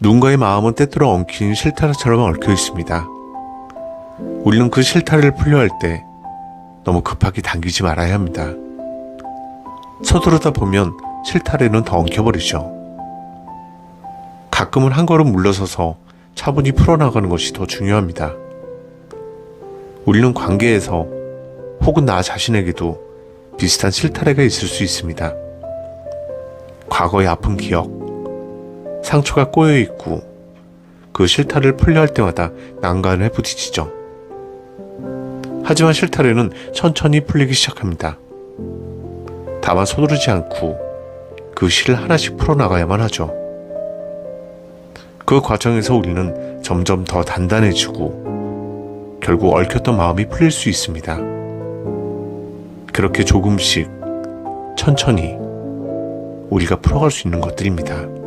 누군가의 마음은 때때로 엉킨 실타래처럼 얽혀 있습니다. 우리는 그 실타래를 풀려 할 때 너무 급하게 당기지 말아야 합니다. 서두르다 보면 실타래는 더 엉켜버리죠. 가끔은 한 걸음 물러서서 차분히 풀어나가는 것이 더 중요합니다. 우리는 관계에서 혹은 나 자신에게도 비슷한 실타래가 있을 수 있습니다. 과거의 아픈 기억, 상처가 꼬여 있고 그 실타래를 풀려 할 때마다 난간에 부딪히죠. 하지만 실타래는 천천히 풀리기 시작합니다. 다만 서두르지 않고 그 실을 하나씩 풀어나가야만 하죠. 그 과정에서 우리는 점점 더 단단해지고 결국 얽혔던 마음이 풀릴 수 있습니다. 그렇게 조금씩 천천히 우리가 풀어갈 수 있는 것들입니다.